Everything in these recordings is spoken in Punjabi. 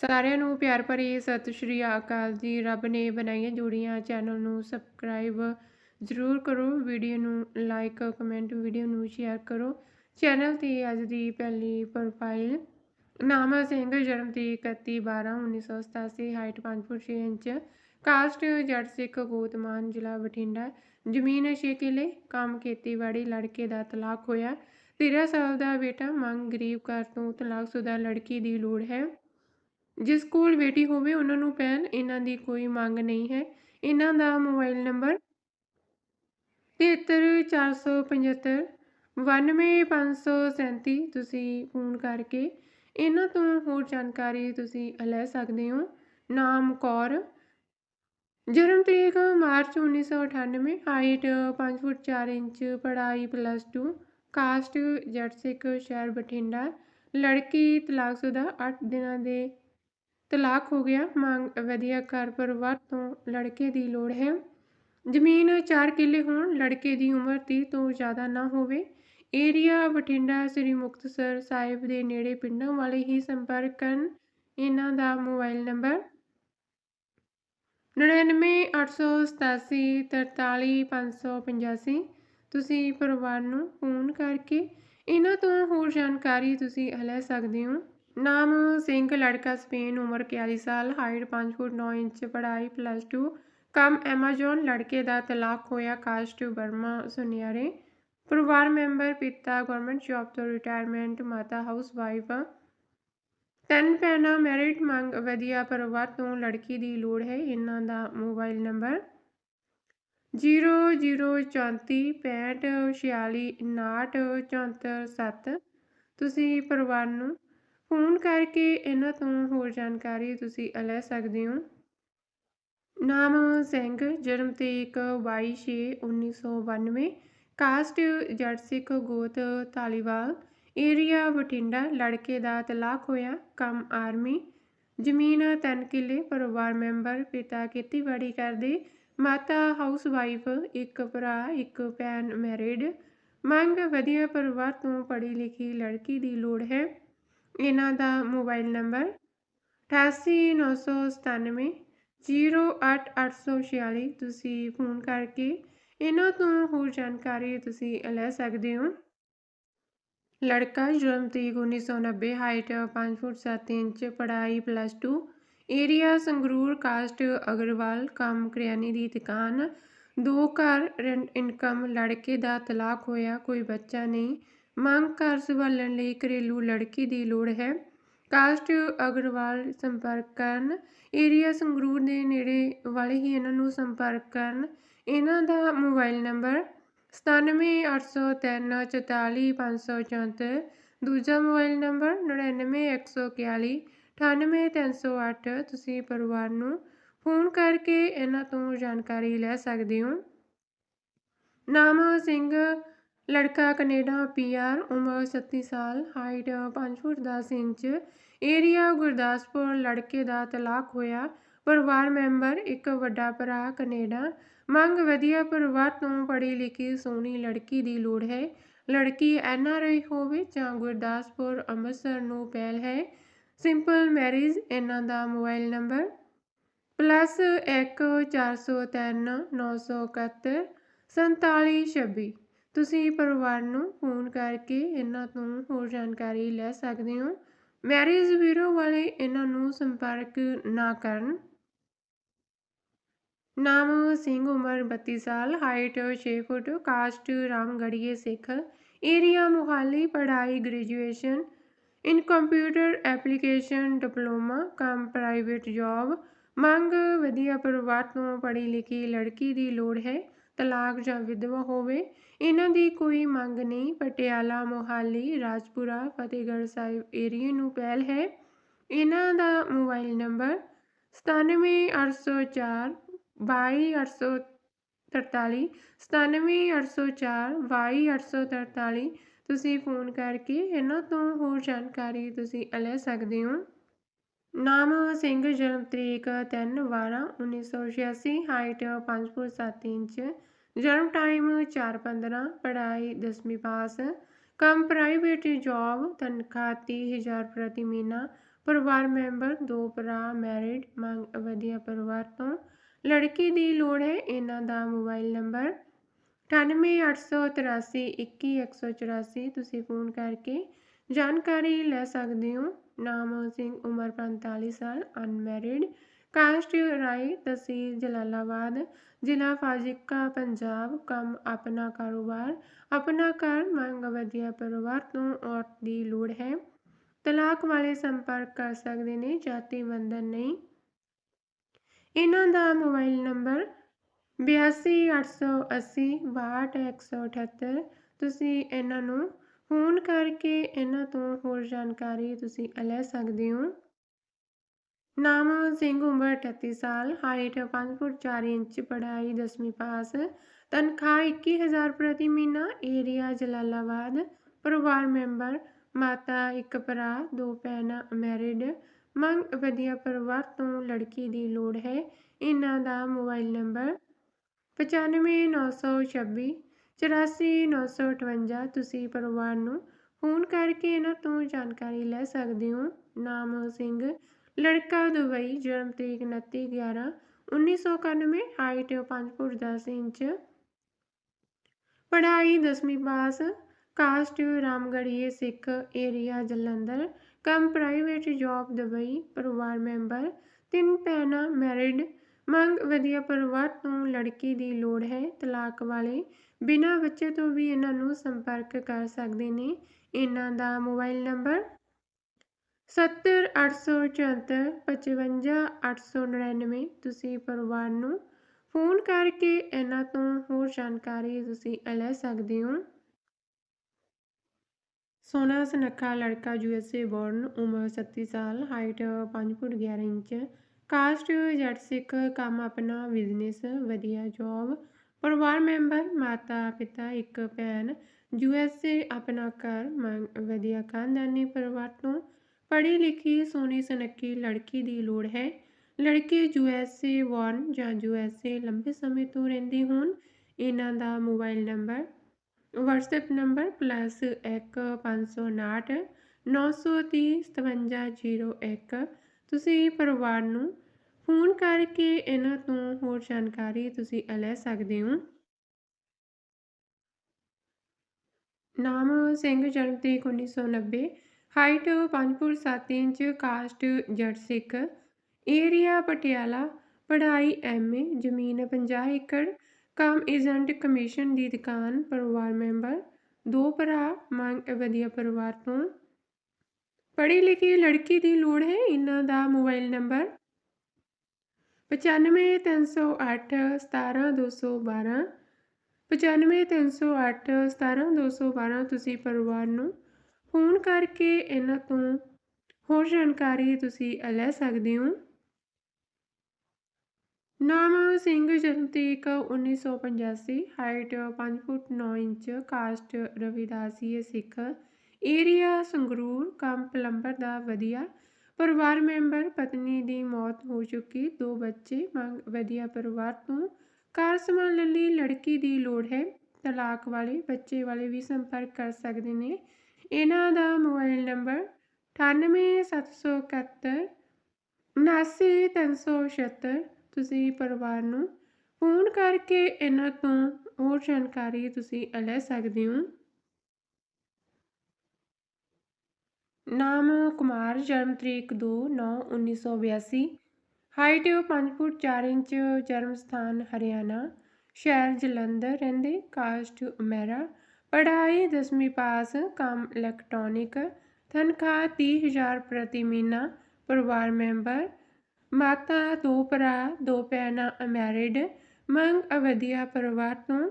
ਸਾਰਿਆਂ ਨੂੰ ਪਿਆਰ ਭਰੀ ਸਤਿ ਸ਼੍ਰੀ ਅਕਾਲ ਜੀ। ਰੱਬ ਨੇ ਬਣਾਈਆਂ ਜੋੜੀਆਂ, ਚੈਨਲ ਨੂੰ ਸਬਸਕ੍ਰਾਈਬ ਜ਼ਰੂਰ ਕਰੋ, ਵੀਡੀਓ ਨੂੰ ਲਾਈਕ, ਕਮੈਂਟ, ਵੀਡੀਓ ਨੂੰ ਸ਼ੇਅਰ ਕਰੋ। ਚੈਨਲ ਤੇ ਅੱਜ ਦੀ ਪਹਿਲੀ ਪ੍ਰੋਫਾਈਲ ਨਾਮਾ ਸਿੰਘ, ਜਨਮ ਤੇ 31 12 1987 ਹਾਈਟ 5 ਫੁੱਟ 6 ਇੰਚ ਕਾਸਟ ਜੱਟ ਸਿੱਖ ਗੋਤਮਾਨ ਜ਼ਿਲ੍ਹਾ ਬਠਿੰਡਾ। ਜ਼ਮੀਨ 6 ਕਿੱਲੇ, ਕੰਮ ਖੇਤੀਬਾੜੀ, ਲੜਕੇ ਦਾ ਤਲਾਕ ਹੋਇਆ। 13 ਸਾਲ ਦਾ ਬੇਟਾ, ਮੰਗ ਗਰੀਬ ਘਰ ਤੋਂ ਤਲਾਕਸ਼ੁਦਾ ਲੜਕੀ ਦੀ ਲੋੜ ਹੈ। ਜਿਸ ਕੋਲ ਬੇਟੀ ਹੋਵੇ, ਉਹਨਾਂ ਨੂੰ ਪੈਣ ਇਹਨਾਂ ਦੀ ਕੋਈ ਮੰਗ ਨਹੀਂ ਹੈ। ਇਹਨਾਂ ਦਾ ਮੋਬਾਈਲ ਨੰਬਰ 73475 91537 ਤੁਸੀਂ ਫੋਨ ਕਰਕੇ ਇਹਨਾਂ ਤੋਂ ਹੋਰ ਜਾਣਕਾਰੀ ਤੁਸੀਂ ਲੈ ਸਕਦੇ ਹੋ। ਨਾਮ ਕੌਰ, ਜਨਮ ਤਰੀਕ ਮਾਰਚ 1998 ਹਾਈਟ 5 ਫੁੱਟ 4 ਇੰਚ, ਪੜ੍ਹਾਈ ਪਲੱਸ 2 ਕਾਸਟ ਜੱਟ ਸਿੱਖ ਸ਼ਹਿਰ ਬਠਿੰਡਾ, ਲੜਕੀ ਤਲਾਕਸ਼ੁਦਾ 8 ਦਿਨਾਂ ਦੇ ਤਲਾਕ ਹੋ ਗਿਆ। ਮੰਗ, ਵਧੀਆ ਘਰ ਪਰਿਵਾਰ ਤੋਂ ਲੜਕੇ ਦੀ ਲੋੜ ਹੈ। ਜ਼ਮੀਨ 4 ਕਿੱਲੇ ਹੋਣ, ਲੜਕੇ ਦੀ ਉਮਰ 30 ਤੋਂ ਜ਼ਿਆਦਾ ਨਾ ਹੋਵੇ। ਏਰੀਆ ਬਠਿੰਡਾ, ਸ੍ਰੀ ਮੁਕਤਸਰ ਸਾਹਿਬ ਦੇ ਨੇੜੇ ਪਿੰਡਾਂ ਵਾਲੇ ਹੀ ਸੰਪਰਕ ਕਰਨ ਇਹਨਾਂ ਦਾ ਮੋਬਾਈਲ ਨੰਬਰ 9988743585 ਤੁਸੀਂ ਪਰਿਵਾਰ ਨੂੰ ਫੋਨ ਕਰਕੇ ਇਹਨਾਂ ਤੋਂ ਹੋਰ ਜਾਣਕਾਰੀ ਤੁਸੀਂ ਲੈ ਸਕਦੇ ਹੋ। ਨਾਮ ਸਿੰਘ, ਲੜਕਾ ਸਪੇਨ, ਉਮਰ 41 ਸਾਲ, ਹਾਈਟ 5 ਫੁੱਟ 9 ਇੰਚ, ਪੜ੍ਹਾਈ ਪਲੱਸ 2 ਕੰਮ ਐਮਾਜ਼ਨ ਲੜਕੇ ਦਾ ਤਲਾਕ ਹੋਇਆ ਕਾਸਟ ਬਰਮਾ ਸੁਨਿਆਰੇ। ਪਰਿਵਾਰ ਮੈਂਬਰ, ਪਿਤਾ ਗਵਰਨਮੈਂਟ ਜੌਬ ਤੋਂ ਰਿਟਾਇਰਮੈਂਟ ਮਾਤਾ ਹਾਊਸ ਵਾਈਫ ਤਿੰਨ ਭੈਣਾਂ ਮੈਰਿਟ ਮੰਗ, ਵਧੀਆ ਪਰਿਵਾਰ ਤੋਂ ਲੜਕੀ ਦੀ ਲੋੜ ਹੈ, ਇਹਨਾਂ ਦਾ ਮੋਬਾਈਲ ਨੰਬਰ 00465465974 ਤੁਸੀਂ ਪਰਿਵਾਰ ਨੂੰ ਫੋਨ ਕਰਕੇ ਇਹਨਾਂ ਤੋਂ ਹੋਰ ਜਾਣਕਾਰੀ ਤੁਸੀਂ ਲੈ ਸਕਦੇ ਹੋ। ਨਾਮ ਸਿੰਘ, ਜਨਮ ਤਰੀਕ 22/6/1992 ਕਾਸਟ ਜੱਟ ਸਿੱਖ ਗੋਤ ਤਾਲੀਵਾਲ ਏਰੀਆ ਬਠਿੰਡਾ, ਲੜਕੇ ਦਾ ਤਲਾਕ ਹੋਇਆ, ਕੰਮ ਆਰਮੀ, ਜ਼ਮੀਨ ਤਿੰਨ ਕਿੱਲੇ, ਪਰਿਵਾਰ ਮੈਂਬਰ, ਪਿਤਾ ਖੇਤੀਬਾੜੀ ਕਰਦੇ, ਮਾਤਾ ਹਾਊਸ ਵਾਈਫ ਇੱਕ ਭਰਾ, ਇੱਕ ਭੈਣ ਮੈਰਿਡ। ਮੰਗ ਵਧੀਆ ਪਰਿਵਾਰ ਤੋਂ ਪੜ੍ਹੀ ਲਿਖੀ ਲੜਕੀ ਦੀ ਲੋੜ ਹੈ। ਇਹਨਾਂ ਦਾ ਮੋਬਾਈਲ ਨੰਬਰ 889997 08846 ਤੁਸੀਂ ਫੋਨ ਕਰਕੇ ਇਹਨਾਂ ਤੋਂ ਹੋਰ ਜਾਣਕਾਰੀ ਤੁਸੀਂ ਲੈ ਸਕਦੇ ਹੋ। ਲੜਕਾ ਜਨਮ ਤਰੀਕ 1990 ਹਾਈਟ 5 ਫੁੱਟ 7 ਇੰਚ, ਪੜ੍ਹਾਈ plus 2 area Sangrur caste Agarwal, ਕੰਮ ਕਰਿਆਨੇ ਦੀ ਦੁਕਾਨ, ਦੋ ਘਰ ਰੈਂਟ ਇਨਕਮ ਲੜਕੇ ਦਾ ਤਲਾਕ ਹੋਇਆ, ਕੋਈ ਬੱਚਾ ਨਹੀਂ। ਮੰਗ ਘਰ ਸੰਭਾਲਣ ਲਈ ਘਰੇਲੂ ਲੜਕੀ ਦੀ ਲੋੜ ਹੈ। ਕਾਸਟ ਅਗਰਵਾਲ ਸੰਪਰਕ ਕਰਨ। ਏਰੀਆ ਸੰਗਰੂਰ ਦੇ ਨੇੜੇ ਵਾਲੇ ਹੀ ਇਹਨਾਂ ਨੂੰ ਸੰਪਰਕ ਕਰਨ। ਇਹਨਾਂ ਦਾ ਮੋਬਾਈਲ ਨੰਬਰ 9780344534 ਦੂਜਾ ਮੋਬਾਈਲ ਨੰਬਰ 99141 98308 ਤੁਸੀਂ ਪਰਿਵਾਰ ਨੂੰ ਫੋਨ ਕਰਕੇ ਇਹਨਾਂ ਤੋਂ ਜਾਣਕਾਰੀ ਲੈ ਸਕਦੇ ਹੋ। ਨਾਮ ਸਿੰਘ ਲੜਕਾ ਕੈਨੇਡਾ ਪੀਆਰ ਉਮਰ 37 ਸਾਲ, height 5 foot 10 inch, area Gurdaspur, ਲੜਕੇ ਦਾ ਤਲਾਕ ਹੋਇਆ। ਪਰਿਵਾਰ ਮੈਂਬਰ, ਇੱਕ ਵੱਡਾ ਭਰਾ ਕੈਨੇਡਾ। ਮੰਗ ਵਧੀਆ ਪਰਿਵਾਰ ਤੋਂ ਪੜ੍ਹੀ ਲਿਖੀ ਸੋਹਣੀ ਲੜਕੀ ਦੀ ਲੋੜ ਹੈ। ਲੜਕੀ ਐਨਆਰਆਈ ਹੋਵੇ ਜਾਂ ਗੁਰਦਾਸਪੁਰ, ਅੰਮ੍ਰਿਤਸਰ ਨੂੰ ਪਹਿਲ ਹੈ। ਸਿੰਪਲ ਮੈਰਿਜ, ਇਹਨਾਂ ਦਾ ਮੋਬਾਈਲ ਨੰਬਰ ਪਲੱਸ 1 403 971 4726 ਤੁਸੀਂ ਪਰਿਵਾਰ ਨੂੰ ਫੋਨ ਕਰਕੇ ਇਹਨਾਂ ਤੋਂ ਹੋਰ ਜਾਣਕਾਰੀ ਲੈ ਸਕਦੇ ਹੋ। ਮੈਰਿਜ ਬਿਊਰੋ ਵਾਲੇ ਇਹਨਾਂ ਨੂੰ ਸੰਪਰਕ ਨਾ ਕਰਨ। ਨਾਮ ਸਿੰਘ ਉਮਰ 32 ਸਾਲ, height 6 foot, caste Ramgarhia Sikh, area Mohali, ਪੜ੍ਹਾਈ graduation, in computer application, diploma, ਕੰਮ ਪ੍ਰਾਈਵੇਟ ਜੌਬ। ਮੰਗ ਵਧੀਆ ਪਰਿਵਾਰ ਤੋਂ ਪੜ੍ਹੀ ਲਿਖੀ ਲੜਕੀ ਦੀ ਲੋੜ ਹੈ। ਤਲਾਕ ਜਾਂ ਵਿਧਵਾ ਹੋਵੇ, ਇਹਨਾਂ ਦੀ ਕੋਈ ਮੰਗ ਨਹੀਂ। ਪਟਿਆਲਾ, ਮੋਹਾਲੀ, ਰਾਜਪੁਰਾ, ਫਤਿਹਗੜ੍ਹ ਸਾਹਿਬ ਏਰੀਏ ਨੂੰ ਪਹਿਲ ਹੈ। ਇਹਨਾਂ ਦਾ ਮੋਬਾਈਲ ਨੰਬਰ 97804 22843 97804 22843 ਤੁਸੀਂ ਫੋਨ ਕਰਕੇ ਇਹਨਾਂ ਤੋਂ ਹੋਰ ਜਾਣਕਾਰੀ ਤੁਸੀਂ ਲੈ ਸਕਦੇ ਹੋ। ਨਾਮ ਸਿੰਘ ਜਨਮ ਤਰੀਕ 3 12 1986 ਹਾਈਟ 5 ਫੁੱਟ 7 ਇੰਚ, ਜਨਮ ਟਾਈਮ 4:15 ਪੜ੍ਹਾਈ 10ਵੀਂ ਪਾਸ, ਕੰਮ ਪ੍ਰਾਈਵੇਟ ਜੌਬ ਤਨਖਾਹ 30000 ਪ੍ਰਤੀ ਮਹੀਨਾ, ਪਰਿਵਾਰ ਮੈਂਬਰ ਦੋ ਭਰਾ ਮੈਰਿਡ ਮੰਗ ਵਧੀਆ ਪਰਿਵਾਰ ਤੋਂ। ਲੜਕੀ ਦੀ ਲੋੜ ਹੈ ਇਹਨਾਂ ਦਾ ਮੋਬਾਈਲ ਨੰਬਰ 9883821184 ਤੁਸੀਂ ਫੋਨ ਕਰਕੇ ਜਾਣਕਾਰੀ ਲੈ ਸਕਦੇ ਹੋ। ਨਾਮ ਸਿੰਘ, ਉਮਰ 45 ਸਾਲ ਅਨਮੈਰਿਡ ਕਾਸਟ ਰਾਏ ਤਹਿਸੀਲ ਜਲਾਲਾਬਾਦ, ਜ਼ਿਲ੍ਹਾ ਫਾਜ਼ਿਲਕਾ, ਪੰਜਾਬ। ਕੰਮ ਆਪਣਾ ਕਾਰੋਬਾਰ, ਆਪਣਾ ਘਰ, ਮੰਗ ਵਧੀਆ ਪਰਿਵਾਰ ਤੋਂ ਔਰਤ ਦੀ ਲੋੜ ਹੈ। ਤਲਾਕ ਵਾਲੇ ਸੰਪਰਕ ਕਰ ਸਕਦੇ ਨੇ, ਜਾਤੀ ਬੰਧਨ ਨਹੀਂ। ਇਹਨਾਂ ਦਾ ਮੋਬਾਈਲ ਨੰਬਰ 8280 62178 ਤੁਸੀਂ ਇਹਨਾਂ ਨੂੰ ਫੋਨ ਕਰਕੇ ਇਹਨਾਂ ਤੋਂ ਹੋਰ ਜਾਣਕਾਰੀ ਤੁਸੀਂ ਲੈ ਸਕਦੇ ਹੋ। ਨਾਮ ਸਿੰਘ ਉਮਰ 38 ਸਾਲ ਹਾਈਟ 5 ਫੁੱਟ 4 ਇੰਚ, ਪੜ੍ਹਾਈ 10ਵੀਂ ਪਾਸ, ਤਨਖਾਹ 21000 ਪ੍ਰਤੀ ਮਹੀਨਾ ਏਰੀਆ ਜਲਾਲਾਬਾਦ, ਪਰਿਵਾਰ ਮੈਂਬਰ, ਮਾਤਾ, ਇੱਕ ਭਰਾ, ਦੋ ਭੈਣਾਂ ਮੈਰਿਡ ਮੰਗ ਵਧੀਆ ਪਰਿਵਾਰ ਤੋਂ ਲੜਕੀ ਦੀ ਲੋੜ ਹੈ। ਇਹਨਾਂ ਦਾ ਮੋਬਾਈਲ ਨੰਬਰ 95926 84958 ਤੁਸੀਂ ਪਰਿਵਾਰ ਨੂੰ ਫੋਨ ਕਰਕੇ ਇਹਨਾਂ ਤੋਂ ਜਾਣਕਾਰੀ ਲੈ ਸਕਦੇ ਹੋ। ਨਾਮ ਸਿੰਘ, ਲੜਕਾ ਦੁਬਈ, ਜਨਮ ਤਰੀਕ 29 11 1991 ਹਾਈਟ 5 ਫੁੱਟ 10 ਇੰਚ। ਪੜ੍ਹਾਈ 10ਵੀਂ pass caste Ramgarhia Sikh area Jalandhar. ਕੰਮ ਪ੍ਰਾਈਵੇਟ ਜੌਬ ਦੁਬਈ, ਪਰਿਵਾਰ ਮੈਂਬਰ ਤਿੰਨ ਭੈਣਾਂ ਮੈਰਿਡ ਮੰਗ ਵਧੀਆ ਪਰਿਵਾਰ ਤੋਂ ਲੜਕੀ ਦੀ ਲੋੜ ਹੈ, ਤਲਾਕ ਵਾਲੇ। ਬਿਨਾਂ ਬੱਚੇ ਤੋਂ ਵੀ ਇਹਨਾਂ ਨੂੰ ਸੰਪਰਕ ਕਰ ਸਕਦੇ ਨੇ। ਇਹਨਾਂ ਦਾ ਮੋਬਾਈਲ ਨੰਬਰ 7084455899 ਤੁਸੀਂ ਪਰਿਵਾਰ ਨੂੰ ਫੋਨ ਕਰਕੇ ਇਹਨਾਂ ਤੋਂ ਹੋਰ ਜਾਣਕਾਰੀ ਤੁਸੀਂ ਲੈ ਸਕਦੇ ਹੋ। ਸੋਨਾ ਸੁਨੱਖਾ ਲੜਕਾ ਯੂਐਸਏ ਬੋਰਨ, ਉਮਰ 37 ਸਾਲ, ਹਾਈਟ 5 ਫੁੱਟ 11 ਇੰਚ ਕਾਸਟ ਜੱਟ ਸਿੱਖ ਕੰਮ ਆਪਣਾ ਬਿਜ਼ਨਸ ਵਧੀਆ ਜੌਬ ਪਰਿਵਾਰ ਮੈਂਬਰ ਮਾਤਾ ਪਿਤਾ, ਇੱਕ ਭੈਣ ਯੂਐਸਏ ਆਪਣਾ ਘਰ ਵਧੀਆ ਖਾਨਦਾਨੀ ਪਰਿਵਾਰ ਤੋਂ ਪੜ੍ਹੀ ਲਿਖੀ, ਸੋਹਣੀ ਸੁਨੱਖੀ ਲੜਕੀ ਦੀ ਲੋੜ ਹੈ। ਲੜਕੀ ਯੂਐਸਏ ਵਨ ਜਾਂ ਯੂਐਸਏ ਲੰਬੇ ਸਮੇਂ ਤੋਂ ਰਹਿੰਦੇ ਹੋਣ, ਇਹਨਾਂ ਦਾ ਮੋਬਾਈਲ ਨੰਬਰ WhatsApp ਨੰਬਰ +1559 930 5701 ਤੁਸੀਂ ਪਰਿਵਾਰ ਨੂੰ ਫੋਨ ਕਰਕੇ ਇਹਨਾਂ ਤੋਂ ਹੋਰ ਜਾਣਕਾਰੀ ਤੁਸੀਂ ਲੈ ਸਕਦੇ ਹੋ। ਨਾਮ ਸਿੰਘ, ਜਨਮ ਤਰੀਕ 1990 height 5 foot 7 inch, caste Jatt ਸਿੱਖ, ਏਰੀਆ ਪਟਿਆਲਾ, ਪੜ੍ਹਾਈ ਐਮਏ ਜ਼ਮੀਨ 50 ਏਕੜ, ਕੰਮ ਏਜੰਟ ਕਮਿਸ਼ਨ ਦੀ ਦੁਕਾਨ, ਪਰਿਵਾਰ ਮੈਂਬਰ, ਦੋ ਭਰਾ, ਮੰਗ ਵਧੀਆ ਪਰਿਵਾਰ ਤੋਂ ਪੜ੍ਹੀ ਲਿਖੀ ਲੜਕੀ ਦੀ ਲੋੜ ਹੈ ਇਹਨਾਂ ਦਾ ਮੋਬਾਈਲ ਨੰਬਰ 95308 17212 95308 17212 ਤੁਸੀਂ ਪਰਿਵਾਰ ਨੂੰ ਫੋਨ ਕਰਕੇ ਇਹਨਾਂ ਤੋਂ ਹੋਰ ਜਾਣਕਾਰੀ ਤੁਸੀਂ ਲੈ ਸਕਦੇ ਹੋ। ਨਾਮ ਸਿੰਘ ਜਨਮ ਤਰੀਕ 1985 height 5 foot 9 inch caste Ravidasi Sikh. Area Sangrur, ਕੰਮ ਪਲੰਬਰ ਦਾ ਵਧੀਆ ਪਰਿਵਾਰ ਮੈਂਬਰ, ਪਤਨੀ ਦੀ ਮੌਤ ਹੋ ਚੁੱਕੀ, ਦੋ ਬੱਚੇ ਮੰਗ ਵਧੀਆ ਪਰਿਵਾਰ ਤੋਂ ਕਾਰ ਸੰਭਾਲਣ ਲਈ ਲੜਕੀ ਦੀ ਲੋੜ ਹੈ। ਤਲਾਕ ਵਾਲੇ ਬੱਚੇ ਵਾਲੇ ਵੀ ਸੰਪਰਕ ਕਰ ਸਕਦੇ ਨੇ। ਇਹਨਾਂ ਦਾ ਮੋਬਾਈਲ ਨੰਬਰ 98771 79376 ਤੁਸੀਂ ਪਰਿਵਾਰ ਨੂੰ ਫੋਨ ਕਰਕੇ ਇਹਨਾਂ ਤੋਂ ਹੋਰ ਜਾਣਕਾਰੀ ਤੁਸੀਂ ਲੈ ਸਕਦੇ ਹੋ। ਨਾਮ ਕੁਮਾਰ, ਜਨਮ ਤਰੀਕ 2 9 1982 ਹਾਈਟ 5 ਫੁੱਟ 4 ਇੰਚ, ਜਨਮ ਸਥਾਨ ਹਰਿਆਣਾ। ਸ਼ਹਿਰ ਜਲੰਧਰ, ਰਹਿੰਦੇ ਕਾਸਟ ਉਮੇਰਾ। ਪੜ੍ਹਾਈ 10ਵੀਂ ਪਾਸ, ਕੰਮ ਇਲੈਕਟ੍ਰੋਨਿਕ। ਤਨਖਾਹ 30000 ਪ੍ਰਤੀ ਮਹੀਨਾ, ਪਰਿਵਾਰ ਮੈਂਬਰ। ਮਾਤਾ, ਦੋ ਭਰਾ, ਦੋ ਭੈਣਾਂ ਅਮੈਰਿਡ ਮੰਗ ਅਵਧਿਆ ਪਰਿਵਾਰ ਤੋਂ।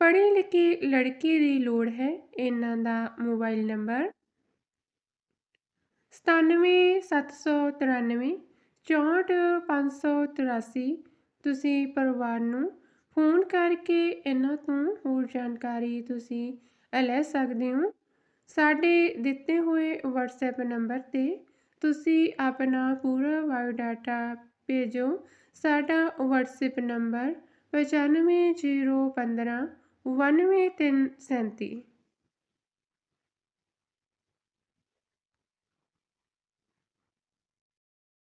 ਪੜ੍ਹੀ ਲਿਖੀ ਲੜਕੀ ਦੀ ਲੋੜ ਹੈ, ਇਹਨਾਂ ਦਾ ਮੋਬਾਈਲ ਨੰਬਰ। 97793 64583 ਤੁਸੀਂ ਪਰਿਵਾਰ ਨੂੰ ਫੋਨ ਕਰਕੇ ਇਹਨਾਂ ਤੋਂ ਹੋਰ ਜਾਣਕਾਰੀ ਤੁਸੀਂ ਲੈ ਸਕਦੇ ਹੋ। ਸਾਡੇ ਦਿੱਤੇ ਹੋਏ WhatsApp ਨੰਬਰ ਤੇ ਤੁਸੀਂ ਆਪਣਾ ਪੂਰਾ ਬਾਇਓਡਾਟਾ ਭੇਜੋ। ਸਾਡਾ WhatsApp ਨੰਬਰ 9501591337